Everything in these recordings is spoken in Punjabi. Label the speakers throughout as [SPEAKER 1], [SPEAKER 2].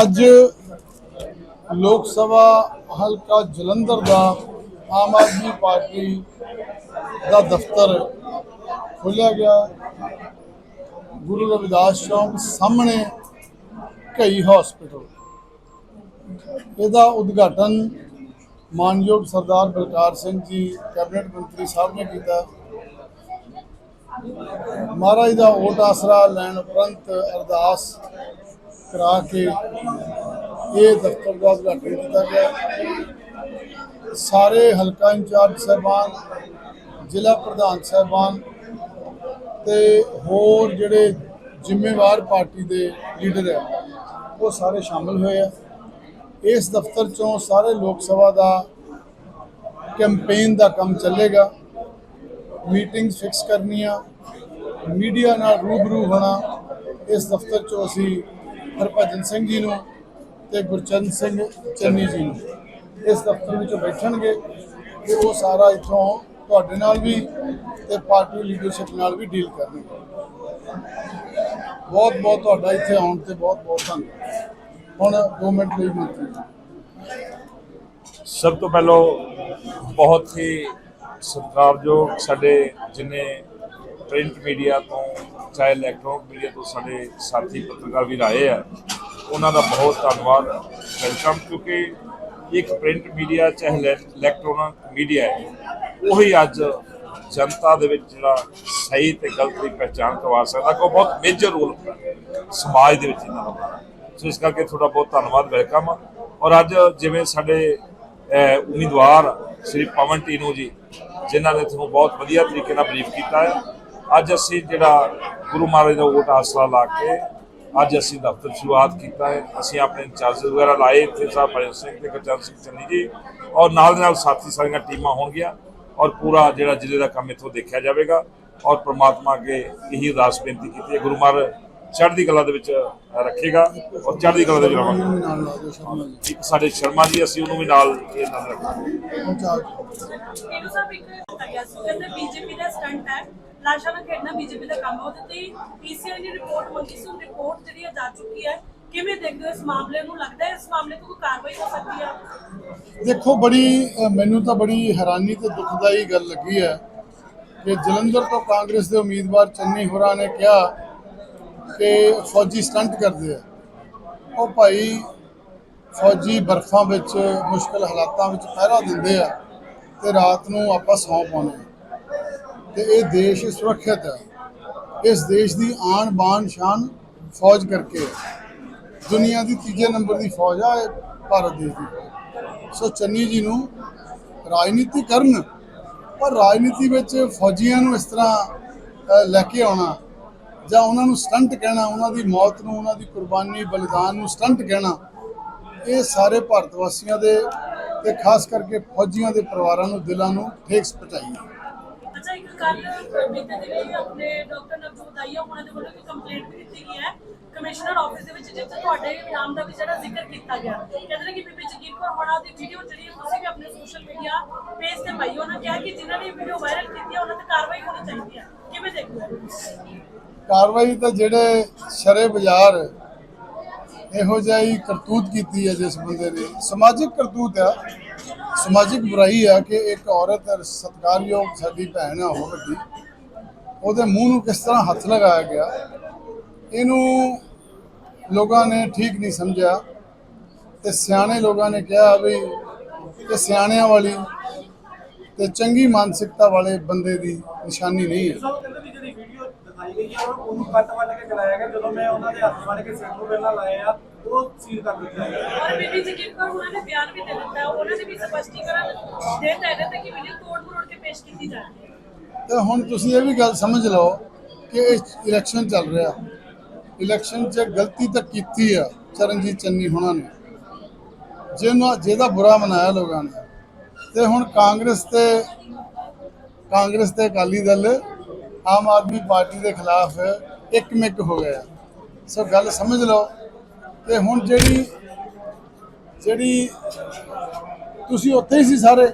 [SPEAKER 1] ਅੱਜ ਲੋਕ ਸਭਾ ਹਲਕਾ ਜਲੰਧਰ ਦਾ ਆਮ ਆਦਮੀ ਪਾਰਟੀ ਦਾ ਦਫ਼ਤਰ ਖੋਲ੍ਹਿਆ ਗਿਆ। ਗੁਰੂ ਰਵਿਦਾਸ ਚੌਂਕ ਸਾਹਮਣੇ ਕਈ ਹਸਪੀਟਲ ਇਹਦਾ ਉਦਘਾਟਨ ਮਾਨਯੋਗ ਸਰਦਾਰ ਬਲਕਾਰ ਸਿੰਘ ਜੀ, ਕੈਬਨਿਟ ਮੰਤਰੀ ਸਾਹਿਬ ਨੇ ਕੀਤਾ। ਮਹਾਰਾਜ ਦਾ ਓਟ ਆਸਰਾ ਲੈਣ ਉਪਰੰਤ ਅਰਦਾਸ ਕਰਾ ਕੇ ਇਹ ਦਫ਼ਤਰ ਦਾ ਉਦਘਾਟਨ ਕੀਤਾ ਗਿਆ। ਸਾਰੇ ਹਲਕਾ ਇੰਚਾਰਜ ਸਾਹਿਬਾਨ, ਜ਼ਿਲ੍ਹਾ ਪ੍ਰਧਾਨ ਸਾਹਿਬਾਨ ਤੇ ਹੋਰ ਜਿਹੜੇ ਜ਼ਿੰਮੇਵਾਰ ਪਾਰਟੀ ਦੇ ਲੀਡਰ ਹੈ, ਉਹ ਸਾਰੇ ਸ਼ਾਮਲ ਹੋਏ ਆ। ਇਸ ਦਫ਼ਤਰ ਚੋਂ ਸਾਰੇ ਲੋਕ ਸਭਾ ਦਾ ਕੈਂਪੇਨ ਦਾ ਕੰਮ ਚੱਲੇਗਾ। ਮੀਟਿੰਗ ਫਿਕਸ ਕਰਨੀਆਂ, ਮੀਡੀਆ ਨਾਲ ਰੂਬਰੂ ਹੋਣਾ। ਇਸ ਦਫ਼ਤਰ ਚੋਂ ਅਸੀਂ ਹਰਭਜਨ ਸਿੰਘ ਜੀ ਨੂੰ ਤੇ ਗੁਰਚਰਨ ਸਿੰਘ ਚੰਨੀ ਜੀ ਨੂੰ। ਇਸ ਦਫ਼ਤਰ ਵਿੱਚ ਬੈਠਣਗੇ ਤੇ ਉਹ ਸਾਰਾ ਇੱਥੋਂ ਤੁਹਾਡੇ ਨਾਲ ਵੀ ਤੇ ਪਾਰਟੀ ਲੀਡਰਸ਼ਿਪ ਨਾਲ ਵੀ ਡੀਲ ਕਰਨਗੇ। ਬਹੁਤ ਬਹੁਤ ਤੁਹਾਡਾ ਇੱਥੇ ਆਉਣ ਤੇ ਬਹੁਤ ਬਹੁਤ ਧੰਨਵਾਦ। ਹੁਣ 2 ਮਿੰਟ ਲਈ ਮੰਤਰੀ
[SPEAKER 2] ਸਭ ਤੋਂ ਪਹਿਲਾਂ ਬਹੁਤ ਹੀ ਸਤਿਕਾਰਯੋਗ ਸਾਡੇ ਜਿਨੇ ਪ੍ਰਿੰਟ ਮੀਡੀਆ ਤੋਂ ਚਾਹੇ ਇਲੈਕਟ੍ਰੋਨਿਕ ਮੀਡੀਆ ਤੋਂ ਸਾਡੇ ਸਾਥੀ ਪੱਤਰਕਾਰ ਵੀ ਆਏ ਆ, ਉਹਨਾਂ ਦਾ ਬਹੁਤ ਧੰਨਵਾਦ। ਵੈਲਕਮ ਕਿਉਂਕਿ ਇੱਕ ਪ੍ਰਿੰਟ ਮੀਡੀਆ ਚਾਹੇ ਇਲੈ- ਇਲੈਕਟ੍ਰੋਨਿਕ ਮੀਡੀਆ ਹੈ, ਉਹੀ ਅੱਜ ਜਨਤਾ ਦੇ ਵਿੱਚ ਜਿਹੜਾ ਸਹੀ ਤੇ ਗਲਤ ਦੀ ਪਹਿਚਾਣ ਕਰਵਾ ਸਕਦਾ ਕੋਈ ਬਹੁਤ ਮੇਜਰ ਰੋਲ ਸਮਾਜ ਦੇ ਵਿੱਚ ਇਹਨਾਂ ਦਾ। ਸੋ ਇਸ ਕਰਕੇ ਤੁਹਾਡਾ ਬਹੁਤ ਧੰਨਵਾਦ ਵੈਲਕਮ ਔਰ ਅੱਜ ਜਿਵੇਂ ਸਾਡੇ ਉਮੀਦਵਾਰ ਸ੍ਰੀ ਪਵਨ ਟੀਨੂ ਜੀ, ਜਿਨ੍ਹਾਂ ਨੇ ਤੁਹਾਨੂੰ ਬਹੁਤ ਵਧੀਆ ਤਰੀਕੇ ਨਾਲ ਬਰੀਫ ਕੀਤਾ ਹੈ ਅੱਜ ਅਸੀਂ ਜਿਹੜਾ ਗੁਰੂ ਮਹਾਰਾਜ ਦਾ ਓਟ ਆਸਰਾ ਲਾ ਕੇ ਅੱਜ ਅਸੀਂ ਦਫ਼ਤਰ ਸ਼ੁਰੂਆਤ ਕੀਤਾ ਹੈ। ਅਸੀਂ ਆਪਣੇ ਇੰਚਾਰਜ ਵਗੈਰਾ ਲਾਏ ਇੱਥੇ ਸਾਹਿਬ ਭਜਨ ਸਿੰਘ ਤੇ ਗੁਰਚਰਨ ਸਿੰਘ ਚੰਨੀ ਜੀ। ਔਰ ਨਾਲ ਦੇ ਨਾਲ ਸਾਥੀ ਸਾਰੀਆਂ ਟੀਮਾਂ ਹੋਣਗੀਆਂ ਔਰ ਪੂਰਾ ਜਿਹੜਾ ਜ਼ਿਲ੍ਹੇ ਦਾ ਕੰਮ ਇੱਥੋਂ ਦੇਖਿਆ ਜਾਵੇਗਾ। ਔਰ ਪ੍ਰਮਾਤਮਾ ਅੱਗੇ ਇਹੀ ਅਰਦਾਸ ਬੇਨਤੀ ਕੀਤੀ ਹੈ ਗੁਰੂ ਮਹਾਰਾਜ ਚੜ੍ਹਦੀ ਕਲਾ ਦੇ ਵਿੱਚ ਰੱਖੇਗਾ ਔਰ ਚੜ੍ਹਦੀ ਕਲਾ ਦੇ ਵਿੱਚ
[SPEAKER 1] ਜੀ।
[SPEAKER 2] ਇੱਕ ਸਾਡੇ ਸ਼ਰਮਾ ਜੀ ਅਸੀਂ ਉਹਨੂੰ ਵੀ ਨਾਲ ਇਹ ਨਾਲ ਰੱਖਾਂਗੇ।
[SPEAKER 1] ਇੰਚਾਰਜ।
[SPEAKER 3] ਇਹਨੂੰ ਸਭ ਇੱਕ ਲੱਗਿਆ ਸੀ ਕਹਿੰਦੇ ਬੀਜੇਪੀ ਦਾ ਸਟੰਟ ਹੈ। ਲਾਸ਼ਾਂ ਨਾਲ ਖੇਡਣਾ ਬੀਜੇਪੀ ਦਾ ਕੰਮ ਹੈ ਉਹਦੇ ਤੇ ਪੀਸੀਆਈ ਨੇ ਰਿਪੋਰਟ ਮੰਗੀ ਸੀ। ਉਹ ਰਿਪੋਰਟ ਜਿਹੜੀ ਹੈ ਜਾ ਚੁੱਕੀ ਹੈ ਕਿਵੇਂ ਦੇਖਦੇ ਹੋ ਇਸ ਮਾਮਲੇ ਨੂੰ? ਲੱਗਦਾ ਹੈ ਇਸ ਮਾਮਲੇ ਤੋਂ ਕੋਈ ਕਾਰਵਾਈ ਹੋ ਸਕਦੀ ਹੈ
[SPEAKER 1] ਦੇਖੋ, ਬੜੀ ਮੈਨੂੰ ਤਾਂ ਬੜੀ ਹੈਰਾਨੀ ਤੇ ਦੁਖਦਾਈ ਗੱਲ ਲੱਗੀ ਹੈ ਕਿ ਜਲੰਧਰ ਤੋਂ ਕਾਂਗਰਸ ਦੇ ਉਮੀਦਵਾਰ ਚੰਨੀ ਹੋਰਾ ਨੇ ਕਿਹਾ ਕਿ ਫੌਜੀ ਸਟੰਟ ਕਰਦੇ ਆ। ਉਹ ਭਾਈ ਫੌਜੀ ਬਰਫਾਂ ਵਿੱਚ, ਮੁਸ਼ਕਲ ਹਾਲਾਤਾਂ ਵਿੱਚ ਪਹਿਰਾ ਦਿੰਦੇ ਆ ਤੇ ਰਾਤ ਨੂੰ ਆਪਾਂ ਸੌਂ ਪਾਉਂਦੇ ਤੇ ਇਹ ਦੇਸ਼ ਸੁਰੱਖਿਅਤ ਹੈ। ਇਸ ਦੇਸ਼ ਦੀ ਆਣ ਬਾਣ ਸ਼ਾਨ ਫੌਜ ਕਰਕੇ। ਦੁਨੀਆ ਦੀ ਤੀਜੇ ਨੰਬਰ ਦੀ ਫੌਜ ਆ ਇਹ ਭਾਰਤ ਦੇਸ਼ ਦੀ। ਸੋ ਚੰਨੀ ਜੀ ਨੂੰ ਰਾਜਨੀਤੀ ਕਰਨ, ਪਰ ਰਾਜਨੀਤੀ ਵਿੱਚ ਫੌਜੀਆਂ ਨੂੰ ਇਸ ਤਰ੍ਹਾਂ ਲੈ ਕੇ ਆਉਣਾ ਜਾਂ ਉਹਨਾਂ ਨੂੰ ਸਟੰਟ ਕਹਿਣਾ, ਉਹਨਾਂ ਦੀ ਮੌਤ ਨੂੰ, ਉਹਨਾਂ ਦੀ ਕੁਰਬਾਨੀ, ਬਲੀਦਾਨ ਨੂੰ ਸਟੰਟ ਕਹਿਣਾ, ਇਹ ਸਾਰੇ ਭਾਰਤ ਵਾਸੀਆਂ ਦੇ ਤੇ ਖਾਸ ਕਰਕੇ ਫੌਜੀਆਂ ਦੇ ਪਰਿਵਾਰਾਂ ਨੂੰ, ਦਿਲਾਂ ਨੂੰ ਠੇਸ ਪਹੁੰਚਾਈ
[SPEAKER 3] ਕੱਲ ਬੀਤੇ ਦਿਨੀ ਆਪਣੇ ਡਾਕਟਰ ਨਵਜੋਤ ਆਈਆ ਉਹਨਾਂ ਦੇ ਵੱਲੋਂ ਇੱਕ ਕੰਪਲੇਂਟ ਵੀ ਦਿੱਤੀ ਗਈ ਹੈ। ਕਮਿਸ਼ਨਰ ਆਫਿਸ ਦੇ ਵਿੱਚ ਜਿੱਥੇ ਤੁਹਾਡੇ ਨਾਮ ਦਾ ਵੀ ਜਿਹੜਾ ਜ਼ਿਕਰ ਕੀਤਾ ਗਿਆ, ਕਹਿੰਦੇ ਨੇ ਕਿ ਬੀਬੀ ਜਗੀਰ ਕੌਰ ਹੋਣਾ ਦੀ ਵੀਡੀਓ ਜਿਹੜੀ ਤੁਸੀਂ ਵੀ ਆਪਣੇ ਸੋਸ਼ਲ ਮੀਡੀਆ ਪੇਜ ਤੇ ਪਾਈ ਉਹਨਾਂ ਕਿਹਾ ਕਿ ਜਿਨ੍ਹਾਂ ਨੇ ਵੀਡੀਓ ਵਾਇਰਲ ਕੀਤੀ ਹੈ, ਉਹਨਾਂ ਤੇ ਕਾਰਵਾਈ ਹੋਣੀ ਚਾਹੀਦੀ ਹੈ। ਕਿਵੇਂ ਦੇਖਦੇ
[SPEAKER 1] ਕਾਰਵਾਈ ਤਾਂ ਜਿਹੜੇ ਸ਼ਰੇ ਬਾਜ਼ਾਰ ਇਹੋ ਜਿਹਾ ਕਰਤੂਤ ਕੀਤੀ ਹੈ ਜਿਸ ਬੰਦੇ ਨੇ। ਸਮਾਜਿਕ ਕਰਤੂਤ ਆ। ਸਮਾਜਿਕ ਬੁਰਾਈ ਆ ਕਿ ਇੱਕ ਔਰਤ ਸਤਿਕਾਰਯੋਗ ਸਾਡੀ ਭੈਣ ਆ, ਉਹ ਵੱਡੀ, ਉਹਦੇ ਮੂੰਹ ਨੂੰ ਕਿਸ ਤਰ੍ਹਾਂ ਹੱਥ ਲਗਾਇਆ ਗਿਆ, ਇਹਨੂੰ ਲੋਕਾਂ ਨੇ ਠੀਕ ਨਹੀਂ ਸਮਝਿਆ, ਤੇ ਸਿਆਣੇ ਲੋਕਾਂ ਨੇ ਕਿਹਾ ਵੀ ਇਹ ਸਿਆਣਿਆਂ ਵਾਲੀ ਤੇ ਚੰਗੀ ਮਾਨਸਿਕਤਾ ਵਾਲੇ ਬੰਦੇ ਦੀ ਨਿਸ਼ਾਨੀ ਨਹੀਂ ਹੈ
[SPEAKER 4] ਸਾਹਿਬ ਕਹਿੰਦੇ ਵੀ ਜਿਹੜੀ ਵੀਡੀਓ ਦਿਖਾਈ ਗਈ ਹੈ ਉਹ- ਉਹਨੂੰ ਕੱਟ ਵੱਢ ਕੇ ਚਲਾਇਆ ਗਿਆ। ਜਦੋਂ ਮੈਂ ਉਹਨਾਂ ਦੇ ਹੱਥ ਫੜ ਕੇ ਸਿਰ ਨੂੰ ਪਹਿਲਾਂ ਲਾਏ ਆ ਉਹ ਸੀਲ ਕਰ ਦਿੱਤਾ। ਗਿਆ
[SPEAKER 3] ਔਰ ਬੀਬੀ ਜਗੀਰ ਕੌਰ ਉਹਨਾਂ ਨੇ ਬਿਆਨ ਵੀ ਦੇ ਦਿੱਤਾ ਹੈ ਉਹਨਾਂ ਨੇ ਵੀ ਸਪਸ਼ਟੀਕਰਨ ਦੇ ਦਿੱਤਾ ਹੈ ਤੇ ਕਿ ਵੀਡੀਓ ਤੋੜ ਮਰੋੜ ਕੇ ਪੇਸ਼ ਕੀਤੀ ਜਾ ਰਹੀ ਹੈ।
[SPEAKER 1] ਤੇ ਹੁਣ ਤੁਸੀਂ ਇਹ ਵੀ ਗੱਲ ਸਮਝ ਲਓ ਕਿ ਇਹ ਇਲੈਕਸ਼ਨ ਚੱਲ ਰਿਹਾ। ਇਲੈਕਸ਼ਨ 'ਚ ਗਲਤੀ ਤਾਂ ਕੀਤੀ ਆ ਚਰਨਜੀਤ ਚੰਨੀ ਹੋਣਾ ਨੇ। ਜਿਹਨਾਂ ਜਿਹਦਾ ਬੁਰਾ ਮਨਾਇਆ ਲੋਕਾਂ ਨੇ। ਤੇ ਹੁਣ ਕਾਂਗਰਸ ਤੇ ਕਾਂਗਰਸ ਤੇ ਅਕਾਲੀ ਦਲ ਆਮ ਆਦਮੀ ਪਾਰਟੀ ਦੇ ਖਿਲਾਫ ਇੱਕਮਿਕ ਹੋ ਗਿਆ। ਸੋ ਗੱਲ ਸਮਝ ਲਓ ਕਿ ਹੁਣ ਜਿਹੜੀ ਜਿਹੜੀ ਤੁਸੀਂ ਉੱਥੇ ਹੀ ਸੀ ਸਾਰੇ,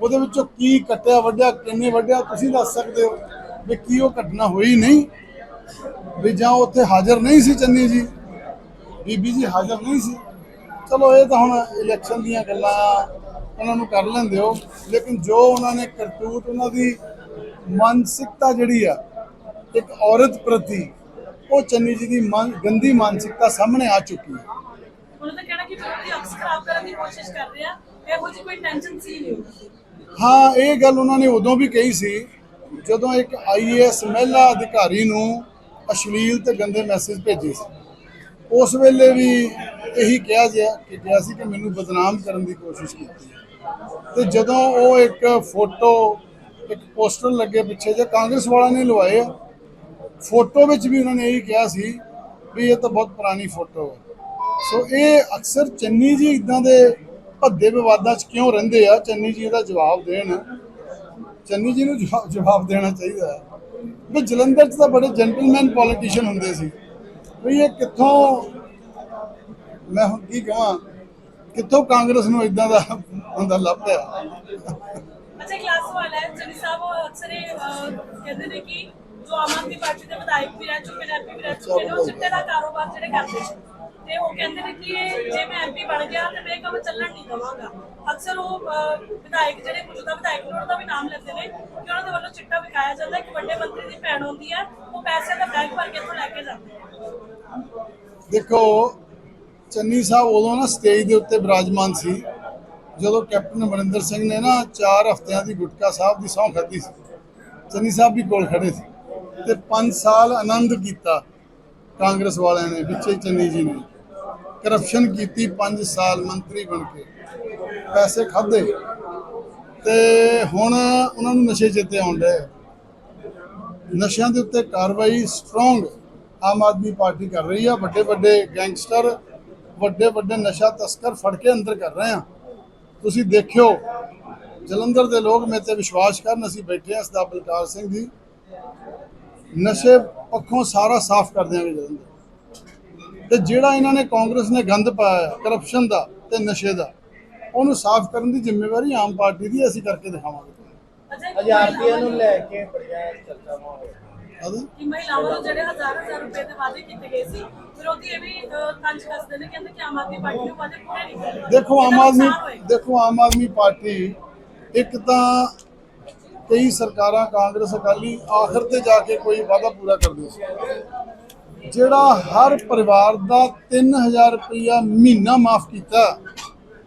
[SPEAKER 1] ਉਹਦੇ ਵਿੱਚੋਂ ਕੀ ਕੱਟਿਆ ਵੱਢਿਆ, ਕਿੰਨੇ ਵੱਢਿਆ, ਤੁਸੀਂ ਦੱਸ ਸਕਦੇ ਹੋ ਵੀ ਕੀ ਉਹ ਘਟਨਾ ਹੋਈ ਨਹੀਂ? ਵੀ ਜਾਂ ਉੱਥੇ ਹਾਜ਼ਰ ਨਹੀਂ ਸੀ ਚੰਨੀ ਜੀ? ਬੀਬੀ ਜੀ ਹਾਜ਼ਰ ਨਹੀਂ ਸੀ? ਚਲੋ ਇਹ ਤਾਂ ਹੁਣ ਇਲੈਕਸ਼ਨ ਦੀਆਂ ਗੱਲਾਂ ਉਹਨਾਂ ਨੂੰ ਕਰ ਲੈਂਦੇ ਹੋ, ਲੇਕਿਨ ਜੋ ਉਹਨਾਂ ਨੇ ਕਰਤੂਤ ਉਹਨਾਂ ਦੀ ਮਾਨਸਿਕਤਾ ਜਿਹੜੀ ਆ ਇੱਕ ਔਰਤ ਪ੍ਰਤੀ ਉਹ ਚੰਨੀ ਜੀ ਦੀ ਮਨ ਗੰਦੀ ਮਾਨਸਿਕਤਾ ਸਾਹਮਣੇ ਆ ਚੁੱਕੀ ਹੈ।
[SPEAKER 3] ਉਹਨਾਂ ਦਾ ਕਹਿਣਾ ਕਿ ਵਿਰੋਧੀ ਅਕਸ ਖਰਾਬ ਕਰਨ ਦੀ ਕੋਸ਼ਿਸ਼ ਕਰ ਰਹੇ ਆ ਇਹੋ ਜਿਹੀ ਕੋਈ ਟੈਨਸ਼ਨ ਸੀ ਨਹੀਂ
[SPEAKER 1] ਹਾਂ ਇਹ ਗੱਲ ਉਹਨਾਂ ਨੇ ਉਦੋਂ ਵੀ ਕਹੀ ਸੀ ਜਦੋਂ ਇੱਕ ਆਈਏਐਸ ਮਹਿਲਾ ਅਧਿਕਾਰੀ ਨੂੰ ਅਸ਼ਲੀਲ ਤੇ ਗੰਦੇ ਮੈਸੇਜ ਭੇਜੇ ਸੀ। ਉਸ ਵੇਲੇ ਵੀ ਇਹੀ ਕਿਹਾ ਗਿਆ ਕਿ ਕਿਹਾ ਸੀ ਕਿ ਮੈਨੂੰ ਬਦਨਾਮ ਕਰਨ ਦੀ ਕੋਸ਼ਿਸ਼ ਕੀਤੀ ਤੇ ਜਦੋਂ ਉਹ ਇੱਕ ਫੋਟੋ ਇੱਕ ਪੋਸਟਰ ਲੱਗੇ ਪਿੱਛੇ ਜੇ ਕਾਂਗਰਸ ਵਾਲਿਆਂ ਨੇ ਲਵਾਏ ਆ। ਫੋਟੋ ਵਿੱਚ ਵੀ ਉਹਨਾਂ ਨੇ ਇਹ ਕਿਹਾ ਸੀ ਵੀ ਇਹ ਤਾਂ ਬਹੁਤ ਪੁਰਾਣੀ ਫੋਟੋ ਹੈ ਸੋ ਇਹ ਅਕਸਰ ਚੰਨੀ ਜੀ ਇਦਾਂ ਦੇ ਭੱਦੇ ਵਿਵਾਦਾਂ 'ਚ ਕਿਉਂ ਰਹਿੰਦੇ ਆ? ਚੰਨੀ ਜੀ ਇਹਦਾ ਜਵਾਬ ਦੇਣ। ਚੰਨੀ ਜੀ ਨੂੰ ਜਵਾ- ਜਵਾਬ ਦੇਣਾ ਚਾਹੀਦਾ ਹੈ। ਵੀ ਜਲੰਧਰ 'ਚ ਤਾਂ ਬੜੇ ਜੈਂਟਲਮੈਨ ਪੋਲੀਟੀਸ਼ੀਅਨ ਹੁੰਦੇ ਸੀ। ਵੀ ਇਹ ਕਿੱਥੋਂ, ਮੈਂ ਹੁਣ ਕੀ ਕਹਾਂ? ਕਿੱਥੋਂ ਕਾਂਗਰਸ ਨੂੰ ਇਦਾਂ ਦਾ ਬੰਦਾ ਲੱਭਦਾ
[SPEAKER 3] ਅੱਛਾ ਕਲਾਸ ਸਵਾਲ ਹੈ ਚੰਨੀ ਸਾਹਿਬ ਅਕਸਰ ਇਹ ਅਹ, ਕਹਿੰਦੇ ਨੇ ਕਿ ਜੋ ਆਮ ਆਦਮੀ ਪਾਰਟੀ ਦੇ ਵਿਧਾਇਕ ਵੀ ਰਹਿ ਚੁੱਕੇ ਨੇ ਐਮਪੀ ਵੀ ਰਹਿ ਚੁੱਕੇ ਨੇ ਉਹ ਚਿੱਟੇ ਦਾ ਕਾਰੋਬਾਰ ਜਿਹੜੇ ਕਰਦੇ ਨੇ। ਤੇ ਉਹ ਕਹਿੰਦੇ ਨੇ ਕਿ ਇਹ ਜੇ ਮੈਂ ਐਮਪੀ ਬਣ ਗਿਆ ਤੇ ਮੈਂ ਇਹ ਕੰਮ ਚੱਲਣ ਨਹੀਂ ਦਵਾਂਗਾ। ਅਕਸਰ ਉਹ ਅਹ, ਵਿਧਾਇਕ ਜਿਹੜੇ ਮੌਜੂਦਾ ਵਿਧਾਇਕ ਨੇ ਉਹਨਾਂ ਦਾ ਵੀ ਨਾਮ ਲੈਂਦੇ ਨੇ ਕਿ ਉਹਨਾਂ ਦੇ ਵੱਲੋਂ ਚਿੱਟਾ ਵਿਖਾਇਆ ਜਾਂਦਾ ਹੈ ਕਿ ਵੱਡੇ ਮੰਤਰੀ ਦੀ ਭੈਣ ਹੁੰਦੀ ਹੈ ਉਹ ਪੈਸੇ ਦਾ ਬੈਗ ਭਰ ਕੇ ਇੱਥੋਂ ਲੈ ਕੇ ਜਾਂਦੇ ਨੇ।
[SPEAKER 1] ਦੇਖੋ ਚੰਨੀ ਸਾਹਿਬ ਉਦੋਂ ਨਾ ਸਟੇਜ ਦੇ ਉੱਤੇ ਬਿਰਾਜਮਾਨ ਸੀ। ਜਦੋਂ ਕੈਪਟਨ ਅਮਰਿੰਦਰ ਸਿੰਘ ਨੇ ਨਾ 4 ਹਫ਼ਤਿਆਂ ਦੀ ਗੁਟਕਾ ਸਾਹਿਬ ਦੀ ਸਹੁੰ ਖਾਧੀ ਸੀ, ਚੰਨੀ ਸਾਹਿਬ ਵੀ ਕੋਲ ਖੜੇ ਸੀ ਤੇ 5 ਸਾਲ ਆਨੰਦ ਕੀਤਾ ਕਾਂਗਰਸ ਵਾਲਿਆਂ ਨੇ, ਵਿੱਚੇ ਚੰਨੀ ਜੀ ਨੇ। ਕਰਪਸ਼ਨ ਕੀਤੀ 5 ਸਾਲ ਮੰਤਰੀ ਬਣ ਕੇ। ਪੈਸੇ ਖਾਦੇ ਤੇ ਹੁਣ ਉਹਨਾਂ ਨੂੰ ਨਸ਼ੇ ਚੇਤੇ ਆਉਣ ਡਏ। ਨਸ਼ਿਆਂ ਦੇ ਉੱਤੇ ਕਾਰਵਾਈ ਸਟਰੋਂਗ ਆਮ ਆਦਮੀ ਪਾਰਟੀ ਕਰ ਰਹੀ ਆ। ਵੱਡੇ ਵੱਡੇ ਗੈਂਗਸਟਰ ਵੱਡੇ ਵੱਡੇ ਨਸ਼ਾ ਤਸਕਰ ਫੜ ਕੇ ਅੰਦਰ ਕਰ ਰਹੇ ਆ। ਤੁਸੀਂ ਦੇਖਿਓ ਜਲੰਧਰ ਦੇ ਲੋਕ ਮੇਰੇ ਤੇ ਵਿਸ਼ਵਾਸ ਕਰਨ ਅਸੀਂ ਬੈਠੇ ਆ ਸਦਾ ਬਲਕਾਰ ਸਿੰਘ ਜੀ। ਨਸ਼ੇ ਪੱਖੋਂ ਸਾਰਾ ਸਾਫ਼ ਕਰ ਦਿਆਂਗੇ ਜਲੰਧਰ। ਤੇ ਜਿਹੜਾ ਇਹਨਾਂ ਨੇ ਕਾਂਗਰਸ ਨੇ ਗੰਦ ਪਾਇਆ ਕਰਪਸ਼ਨ ਦਾ ਤੇ ਨਸ਼ੇ ਦਾ ਉਹਨੂੰ ਸਾਫ਼ ਕਰਨ ਦੀ ਜ਼ਿੰਮੇਵਾਰੀ ਆਮ ਪਾਰਟੀ ਦੀ ਅਸੀਂ ਕਰਕੇ ਦਿਖਾਵਾਂਗੇ।
[SPEAKER 4] ਆਜ਼ਾਦੀਆਂ ਨੂੰ ਲੈ ਕੇ ਬੜੀਆਂ ਚਰਚਾਵਾਂ ਹੋ
[SPEAKER 3] ਕਿ ਮਹਿਲਾਵਾਂ ਨੂੰ ਜਿਹੜੇ ਹਜ਼ਾਰ ਹਜ਼ਾਰ ਰੁਪਏ ਦੇ ਵਾਅਦੇ ਕੀਤੇ ਗਏ ਸੀ ਵਿਰੋਧੀ ਇਹ ਵੀ ਅਹ, ਤੰਜ ਕੱਸਦੇ ਨੇ ਕਹਿੰਦੇ ਕਿ ਆਮ ਆਦਮੀ ਪਾਰਟੀ ਨੂੰ ਵਾਅਦੇ ਪੂਰੇ ਨਹੀਂ ਕਰਦੇ
[SPEAKER 1] ਦੇਖੋ ਆਮ ਆਦਮੀ। ਦੇਖੋ ਆਮ ਆਦਮੀ ਪਾਰਟੀ ਇੱਕ ਤਾਂ ਕਈ ਸਰਕਾਰਾਂ ਕਾਂਗਰਸ ਅਕਾਲੀ ਆਖਰ ਤੇ ਜਾ ਕੇ ਕੋਈ ਵਾਅਦਾ ਪੂਰਾ ਕਰਦੀ ਸੀ। ਜਿਹੜਾ ਹਰ ਪਰਿਵਾਰ ਦਾ 3000 ਰੁਪਇਆ ਮਹੀਨਾ ਮਾਫ ਕੀਤਾ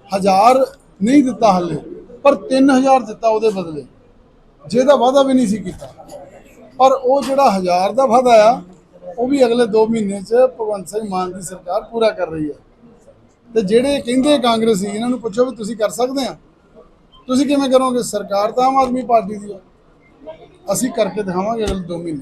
[SPEAKER 1] ਹਜ਼ਾਰ ਨਹੀਂ ਦਿੱਤਾ ਹਲੇ ਪਰ 3000 ਦਿੱਤਾ ਉਹਦੇ ਬਦਲੇ। ਜਿਹਦਾ ਵਾਅਦਾ ਵੀ ਨਹੀਂ ਸੀ ਕੀਤਾ। ਪਰ ਉਹ ਜਿਹੜਾ ਹਜ਼ਾਰ ਦਾ ਵਾਅਦਾ ਆ, ਉਹ ਵੀ ਅਗਲੇ 2 ਮਹੀਨੇ ਚ ਭਗਵੰਤ ਸਿੰਘ ਮਾਨ ਦੀ ਸਰਕਾਰ ਪੂਰਾ ਕਰ ਰਹੀ ਹੈ। ਤੇ ਜਿਹੜੇ ਕਹਿੰਦੇ ਕਾਂਗਰਸੀ, ਇਹਨਾਂ ਨੂੰ ਪੁੱਛੋ ਵੀ ਤੁਸੀਂ ਕਰ ਸਕਦੇ ਆ। ਤੁਸੀਂ ਕਿਵੇਂ ਕਰੋਗੇ? ਸਰਕਾਰ ਤਾਂ ਆਮ ਆਦਮੀ ਪਾਰਟੀ ਦੀ ਹੈ ਅਸੀਂ ਕਰਕੇ ਦਿਖਾਵਾਂਗੇ ਅਗਲੇ 2 ਮਹੀਨੇ।